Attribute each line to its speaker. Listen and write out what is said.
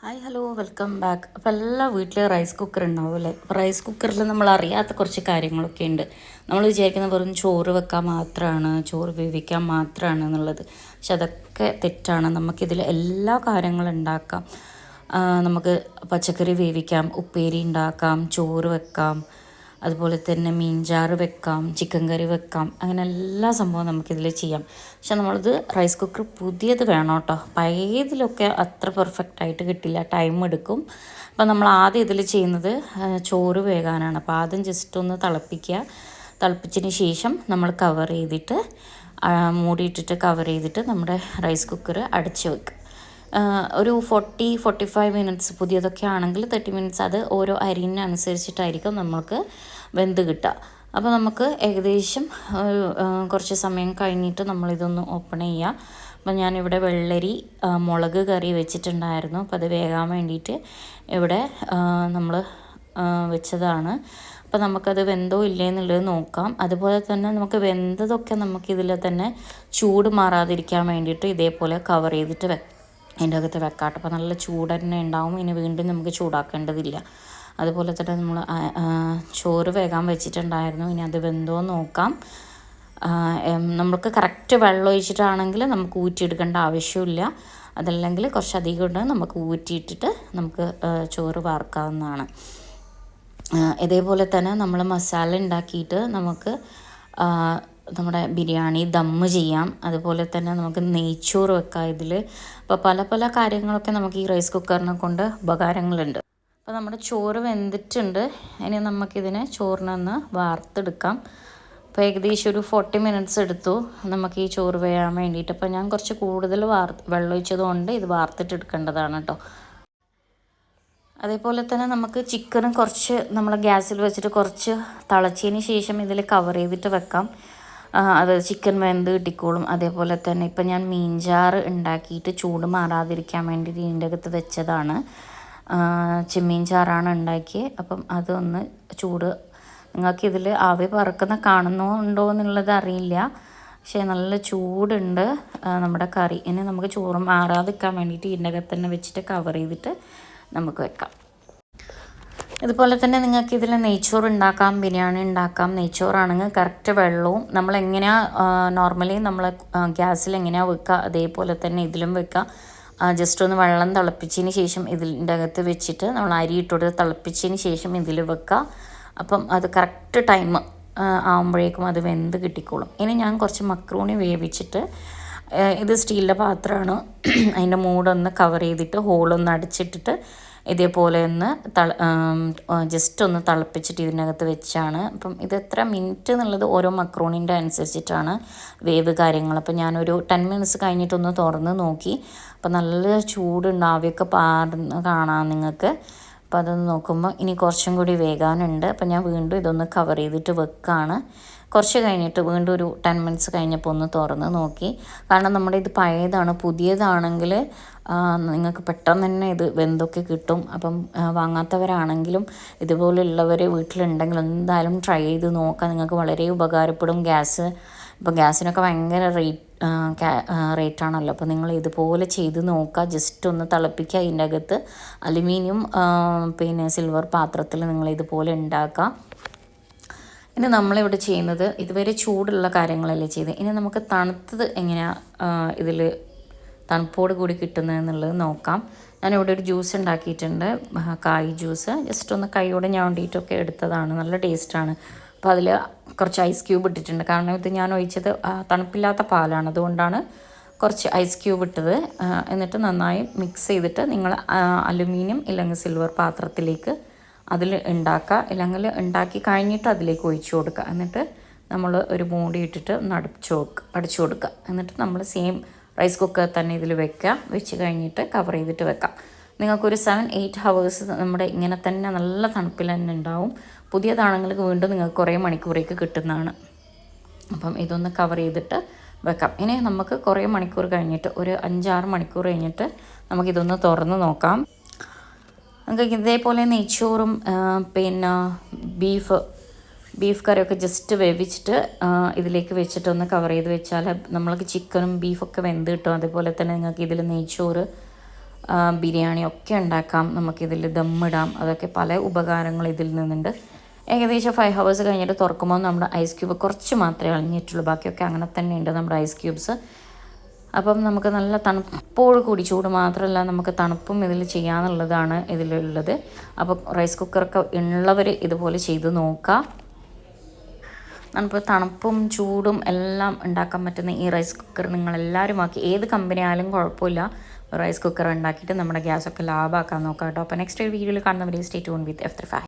Speaker 1: Hi hello welcome back അപ്പോൾ എല്ലാ വീട്ടിലും റൈസ് കുക്കർ ഉണ്ടാവും അല്ലേ? റൈസ് കുക്കറിൽ നമ്മൾ അറിയാത്ത കുറച്ച് കാര്യങ്ങളൊക്കെ ഉണ്ട്. നമ്മൾ വിചാരിക്കുന്ന വെറും ചോറ് വെക്കാൻ മാത്രമാണ് ചോറ് വേവിക്കാൻ മാത്രമാണ് എന്നുള്ളത്. പക്ഷെ അതൊക്കെ തെറ്റാണ്. നമുക്കിതിൽ എല്ലാ കാര്യങ്ങളും ഉണ്ടാക്കാം. നമുക്ക് പച്ചക്കറി വേവിക്കാം ഉപ്പേരി ഉണ്ടാക്കാം ചോറ് വെക്കാം അതുപോലെ തന്നെ മീൻചാറ് വെക്കാം ചിക്കൻ കറി വെക്കാം അങ്ങനെ എല്ലാ സംഭവവും നമുക്കിതിൽ ചെയ്യാം. പക്ഷെ നമ്മളിത് റൈസ് കുക്കർ പുതിയത് വേണം കേട്ടോ പഴയതിലൊക്കെ അത്ര പെർഫെക്റ്റ് ആയിട്ട് കിട്ടില്ല. ടൈം എടുക്കും. അപ്പം നമ്മൾ ആദ്യം ഇതിൽ ചെയ്യുന്നത് ചോറ് വേകാനാണ്. അപ്പോൾ ആദ്യം ജസ്റ്റ് ഒന്ന് തിളപ്പിക്കുക. തിളപ്പിച്ചതിന് ശേഷം നമ്മൾ കവർ ചെയ്തിട്ട് മൂടിയിട്ടിട്ട് കവർ ചെയ്തിട്ട് നമ്മുടെ റൈസ് കുക്കർ അടച്ച് വെക്കുക. ഒരു ഫോർട്ടി ഫോർട്ടി ഫൈവ് മിനിറ്റ്സ് പുതിയതൊക്കെ ആണെങ്കിൽ തേർട്ടി മിനിറ്റ്സ് അത് ഓരോ അരിനനുസരിച്ചിട്ടായിരിക്കും നമ്മൾക്ക് വെന്ത് കിട്ടുക. അപ്പോൾ നമുക്ക് ഏകദേശം കുറച്ച് സമയം കഴിഞ്ഞിട്ട് നമ്മളിതൊന്ന് ഓപ്പൺ ചെയ്യുക അപ്പം ഞാനിവിടെ വെള്ളരി മുളക് കറി വെച്ചിട്ടുണ്ടായിരുന്നു. അപ്പോൾ അത് വേകാൻ വേണ്ടിയിട്ട് ഇവിടെ നമ്മൾ വെച്ചതാണ്. അപ്പോൾ നമുക്കത് വെന്തോ ഇല്ലേ എന്നുള്ളത് നോക്കാം. അതുപോലെ തന്നെ നമുക്ക് വെന്തതൊക്കെ നമുക്കിതിൽ തന്നെ ചൂട് മാറാതിരിക്കാൻ വേണ്ടിയിട്ട് ഇതേപോലെ കവർ ചെയ്തിട്ട് വെ അതിന്റെ അകത്ത് വെക്കാട്ടെ. അപ്പോൾ നല്ല ചൂട് തന്നെ ഉണ്ടാവും. ഇനി വീണ്ടും നമുക്ക് ചൂടാക്കേണ്ടതില്ല. അതുപോലെ തന്നെ നമ്മൾ ചോറ് വേകാൻ വെച്ചിട്ടുണ്ടായിരുന്നു. ഇനി അത് വെന്തോ നോക്കാം. നമുക്ക് കറക്റ്റ് വെള്ളം ഒഴിച്ചിട്ടാണെങ്കിൽ നമുക്ക് ഊറ്റിയെടുക്കേണ്ട ആവശ്യമില്ല. അതല്ലെങ്കിൽ കുറച്ചധികം ഉണ്ട് നമുക്ക് ഊറ്റിയിട്ടിട്ട് നമുക്ക് ചോറ് വാർക്കാവുന്നതാണ്. ഇതേപോലെ തന്നെ നമ്മൾ മസാല ഉണ്ടാക്കിയിട്ട് നമുക്ക് നമ്മുടെ ബിരിയാണി ദമ്മ് ചെയ്യാം. അതുപോലെ തന്നെ നമുക്ക് നെയ്ച്ചോറ് വെക്കാം ഇതിൽ അപ്പോൾ പല പല കാര്യങ്ങളൊക്കെ നമുക്ക് ഈ റൈസ് കുക്കറിനെ കൊണ്ട് ഉപകാരങ്ങളുണ്ട്. അപ്പോൾ നമ്മുടെ ചോറ് വെന്തിട്ടുണ്ട്. ഇനി നമുക്കിതിനെ ചോറിനൊന്ന് വാർത്തെടുക്കാം. അപ്പോൾ ഏകദേശം ഒരു ഫോർട്ടി മിനിറ്റ്സ് എടുത്തു നമുക്ക് ഈ ചോറ് വേകാൻ വേണ്ടിയിട്ട്. അപ്പോൾ ഞാൻ കുറച്ച് കൂടുതൽ വാർ വെള്ളമൊഴിച്ചതുകൊണ്ട് ഇത് വാർത്തിട്ടെടുക്കേണ്ടതാണ് കേട്ടോ അതേപോലെ തന്നെ നമുക്ക് ചിക്കനും കുറച്ച് നമ്മൾ ഗ്യാസിൽ വെച്ചിട്ട് കുറച്ച് തിളച്ചതിന് ശേഷം ഇതിൽ കവർ ചെയ്തിട്ട് വെക്കാം. അത് ചിക്കൻ വെന്ത് കിട്ടിക്കോളും. അതേപോലെ തന്നെ ഇപ്പം ഞാൻ മീൻചാറ് ഉണ്ടാക്കിയിട്ട് ചൂട് മാറാതിരിക്കാൻ വേണ്ടി ഇതിന്റെ അകത്ത് വെച്ചതാണ്. ചെമ്മീൻ ചാറാണ് ഉണ്ടാക്കിയത് അപ്പം അതൊന്ന് ചൂട്. നിങ്ങൾക്ക് ഇതിൽ ആവി പറക്കുന്ന കാണുന്നുണ്ടോ എന്നുള്ളത് അറിയില്ല. പക്ഷേ നല്ല ചൂടുണ്ട് നമ്മുടെ കറി. ഇനി നമുക്ക് ചോറ് മാറാതിരിക്കാൻ വേണ്ടിയിട്ട് ഇതിന്റെ അകത്ത് തന്നെ വെച്ചിട്ട് കവർ ചെയ്തിട്ട് നമുക്ക് വെക്കാം. ഇതുപോലെ തന്നെ നിങ്ങൾക്ക് ഇതിൽ നെയ്ച്ചോറ് ഉണ്ടാക്കാം ബിരിയാണി ഉണ്ടാക്കാം. നെയ്ച്ചോറാണെങ്കിൽ കറക്റ്റ് വെള്ളവും നമ്മൾ എങ്ങനെയാണ് നോർമലി നമ്മൾ ഗ്യാസിൽ എങ്ങനെയാണ് വെക്കുക അതേപോലെ തന്നെ ഇതിലും വെക്കുക. ജസ്റ്റ് ഒന്ന് വെള്ളം തിളപ്പിച്ചതിന് ശേഷം ഇതിന്റെ അകത്ത് വെച്ചിട്ട് നമ്മൾ അരി ഇട്ടുകൊടുത്ത് തിളപ്പിച്ചതിന് ശേഷം ഇതിൽ വെക്കുക. അപ്പം അത് കറക്റ്റ് ടൈം ആകുമ്പോഴേക്കും അത് വെന്ത് കിട്ടിക്കോളും. ഇനി ഞാൻ കുറച്ച് മക്രൂണി വേവിച്ചിട്ട് ഇത് സ്റ്റീലിന്റെ പാത്രമാണ്. അതിന്റെ മൂടൊന്ന് കവർ ചെയ്തിട്ട് ഹോളൊന്ന് അടിച്ചിട്ടിട്ട് ഇതേപോലെ ഒന്ന് തള ജസ്റ്റ് ഒന്ന് തിളപ്പിച്ചിട്ട് ഇതിനകത്ത് വെച്ചാണ്. അപ്പം ഇത് എത്ര മിനിറ്റ് എന്നുള്ളത് ഓരോ മക്രോണിന്റെ അനുസരിച്ചിട്ടാണ് വേവ് കാര്യങ്ങൾ. അപ്പം ഞാനൊരു ടെൻ മിനിറ്റ്സ് കഴിഞ്ഞിട്ടൊന്ന് തുറന്ന് നോക്കി. അപ്പം നല്ല ചൂടുണ്ട് ആവിയൊക്കെ പാടുന്ന കാണാം നിങ്ങൾക്ക്. അപ്പോൾ അതൊന്ന് നോക്കുമ്പോൾ ഇനി കുറച്ചും കൂടി വേകാനുണ്ട് അപ്പോൾ ഞാൻ വീണ്ടും ഇതൊന്ന് കവർ ചെയ്തിട്ട് വെക്കാണ്. കുറച്ച് കഴിഞ്ഞിട്ട് വീണ്ടും ഒരു ടെൻ മിനിറ്റ്സ് കഴിഞ്ഞപ്പോൾ ഒന്ന് തുറന്ന് നോക്കി. കാരണം നമ്മുടെ ഇത് പഴയതാണ് പുതിയതാണെങ്കിൽ നിങ്ങൾക്ക് പെട്ടെന്ന് തന്നെ ഇത് വെന്തൊക്കെ കിട്ടും. അപ്പം വാങ്ങാത്തവരാണെങ്കിലും ഇതുപോലുള്ളവർ വീട്ടിലുണ്ടെങ്കിൽ എന്തായാലും ട്രൈ ചെയ്ത് നോക്കാം. നിങ്ങൾക്ക് വളരെ ഉപകാരപ്പെടും. ഗ്യാസ് ഇപ്പോൾ ഗ്യാസിനൊക്കെ ഭയങ്കര റേറ്റ് റേറ്റ് ആണല്ലോ. അപ്പോൾ നിങ്ങൾ ഇതുപോലെ ചെയ്ത് നോക്കുക ജസ്റ്റ് ഒന്ന് തിളപ്പിക്കുക അതിന്റെ അകത്ത്. അലുമിനിയം പിന്നെ സിൽവർ പാത്രത്തിൽ നിങ്ങൾ ഇതുപോലെ ഉണ്ടാക്കുക ഇനി നമ്മളിവിടെ ചെയ്യുന്നത് ഇതുവരെ ചൂടുള്ള കാര്യങ്ങളല്ലേ ചെയ്ത്. ഇനി നമുക്ക് തണുത്തത് എങ്ങനെയാണ് ഇതിൽ തണുപ്പോട് കൂടി കിട്ടുന്നതെന്നുള്ളത് നോക്കാം. ഞാനിവിടെ ഒരു ജ്യൂസ് ഉണ്ടാക്കിയിട്ടുണ്ട്. കായ് ജ്യൂസ് ജസ്റ്റ് ഒന്ന് കൈയോടെ ഞാൻ വേണ്ടിയിട്ടൊക്കെ എടുത്തതാണ്. നല്ല ടേസ്റ്റാണ് അപ്പോൾ അതിൽ കുറച്ച് ഐസ് ക്യൂബ് ഇട്ടിട്ടുണ്ട്. കാരണം ഇത് ഞാൻ ഒഴിച്ചത് തണുപ്പില്ലാത്ത പാലാണ്. അതുകൊണ്ടാണ് കുറച്ച് ഐസ് ക്യൂബ് ഇട്ടത്. എന്നിട്ട് നന്നായി മിക്സ് ചെയ്തിട്ട് നിങ്ങൾ അലുമിനിയം ഇല്ലെങ്കിൽ സിൽവർ പാത്രത്തിലേക്ക് അതിൽ ഉണ്ടാക്കുക ഇല്ലെങ്കിൽ ഉണ്ടാക്കി കഴിഞ്ഞിട്ട് അതിലേക്ക് ഒഴിച്ചു കൊടുക്കുക എന്നിട്ട് നമ്മൾ ഒരു മൂടി ഇട്ടിട്ട് വെക്കുക അടച്ചു കൊടുക്കുക എന്നിട്ട് നമ്മൾ സെയിം റൈസ് കുക്കർ തന്നെ ഇതിൽ വെക്കുക വെച്ച് കഴിഞ്ഞിട്ട് കവർ ചെയ്തിട്ട് വെക്കാം. നിങ്ങൾക്കൊരു സെവൻ എയ്റ്റ് ഹവേഴ്സ് നമ്മുടെ ഇങ്ങനെ തന്നെ നല്ല തണുപ്പിൽ തന്നെ ഉണ്ടാവും. പുതിയ പുതിയതാണെങ്കിൽ വീണ്ടും നിങ്ങൾക്ക് കുറേ മണിക്കൂറേക്ക് കിട്ടുന്നതാണ്. അപ്പം ഇതൊന്ന് കവർ ചെയ്തിട്ട് വെക്കാം. ഇനി നമുക്ക് കുറേ മണിക്കൂർ കഴിഞ്ഞിട്ട് ഒരു അഞ്ചാറ് മണിക്കൂർ കഴിഞ്ഞിട്ട് നമുക്കിതൊന്ന് തുറന്ന് നോക്കാം. നമുക്ക് ഇതേപോലെ നെയ്ച്ചോറും പിന്നെ ബീഫ് ബീഫ് കറിയൊക്കെ ജസ്റ്റ് വേവിച്ചിട്ട് ഇതിലേക്ക് വെച്ചിട്ട് ഒന്ന് കവർ ചെയ്ത് വെച്ചാൽ നമ്മൾക്ക് ചിക്കനും ബീഫൊക്കെ വെന്ത് കിട്ടും. അതേപോലെ തന്നെ നിങ്ങൾക്ക് ഇതിൽ നെയ്ച്ചോറ് ആ, ബിരിയാണി ഒക്കെ ഉണ്ടാക്കാം നമുക്കിതിൽ ദമ്മിടാം അതൊക്കെ പല ഉപകാരങ്ങൾ ഇതിൽ നിന്നുണ്ട്. ഏകദേശം ഫൈവ് ഹവേഴ്സ് കഴിഞ്ഞിട്ട് തുറക്കുമ്പോൾ നമ്മുടെ ഐസ് ക്യൂബ് കുറച്ച് മാത്രമേ അളിഞ്ഞിട്ടുള്ളൂ ബാക്കിയൊക്കെ അങ്ങനെ തന്നെ ഉണ്ട് നമ്മുടെ ഐസ് ക്യൂബ്സ് അപ്പം നമുക്ക് നല്ല തണുപ്പോട് കൂടി ചൂട് മാത്രമല്ല നമുക്ക് തണുപ്പും ഇതിൽ ചെയ്യാന്നുള്ളതാണ് ഇതിലുള്ളത്. അപ്പോൾ റൈസ് കുക്കറൊക്കെ ഉള്ളവർ ഇതുപോലെ ചെയ്ത് നോക്കുക നമുക്ക് തണുപ്പും ചൂടും എല്ലാം ഉണ്ടാക്കാൻ പറ്റുന്ന ഈ റൈസ് കുക്കർ നിങ്ങളെല്ലാവരും ആക്കി. ഏത് കമ്പനി ആയാലും കുഴപ്പമില്ല. റൈസ് കുക്കർ ഉണ്ടാക്കിയിട്ട് നമ്മുടെ ഗ്യാസൊക്കെ ലാഭമാക്കാൻ നോക്കാം കേട്ടോ. അപ്പോൾ നെക്സ്റ്റ് വീഡിയോയിൽ കാണുന്നവരെ stay tune with F three five